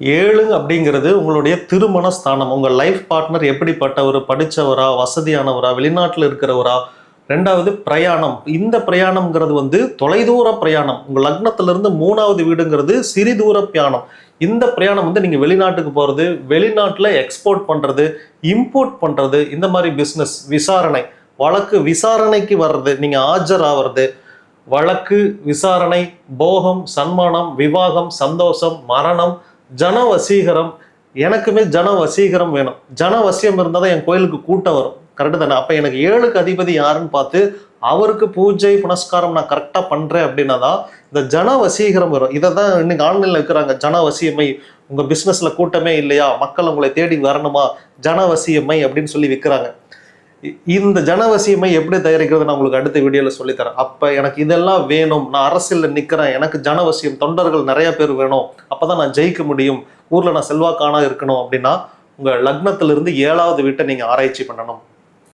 ஏழு அப்படிங்கிறது உங்களுடைய திருமண ஸ்தானம் உங்கள் லைஃப் பார்ட்னர் எப்படிப்பட்டவர் படித்தவரா வசதியானவரா வெளிநாட்டில் இருக்கிறவரா? ரெண்டாவது பிரயாணம். இந்த பிரயாணம்ங்கிறது வந்து தொலைதூர பிரயாணம். உங்கள் லக்னத்திலிருந்து மூணாவது வீடுங்கிறது சிறிதூர பிரயாணம் இந்த பிரயாணம் வந்து நீங்கள் வெளிநாட்டுக்கு போகிறது வெளிநாட்டில் எக்ஸ்போர்ட் பண்ணுறது இம்போர்ட் பண்ணுறது இந்த மாதிரி பிஸ்னஸ் விசாரணை. வழக்கு விசாரணைக்கு வர்றது நீங்கள் ஆஜர் ஆகிறது வழக்கு விசாரணை போகம் சன்மானம் விவாகம் சந்தோஷம் மரணம் ஜன வசீகரம் எனக்குமே ஜன வசீகரம் வேணும். ஜன வசியம் இருந்தால் தான் என் கோயிலுக்கு கூட்டம் வரும். கரெக்டு தானே? அப்போ எனக்கு ஏழுக்கு அதிபதி யாருன்னு பார்த்து அவருக்கு பூஜை புனஸ்காரம் நான் கரெக்டாக பண்ணுறேன் அப்படின்னா தான் இந்த ஜன வசீகரம் வரும். இதை தான் இன்னைக்கு ஆன்லைனில் இருக்கிறாங்க ஜன வசியமை உங்கள் பிஸ்னஸில் கூட்டமே இல்லையா? மக்கள் உங்களை தேடி வரணுமா? ஜன வசியமை அப்படின்னு சொல்லி விற்கிறாங்க. இந்த ஜனவசியமை எப்படி தயாரிக்கிறது நான் உங்களுக்கு அடுத்த வீடியோவில் சொல்லித்தரேன். அப்போ எனக்கு இதெல்லாம் வேணும். நான் அரசியலில் நிற்கிறேன் எனக்கு ஜனவசியம் தொண்டர்கள் நிறைய பேர் வேணும். அப்போ தான் நான் ஜெயிக்க முடியும். ஊரில் நான் செல்வாக்கானா இருக்கணும் அப்படின்னா உங்கள் லக்னத்திலிருந்து ஏழாவது வீட்டை நீங்கள் ஆராய்ச்சி பண்ணணும்.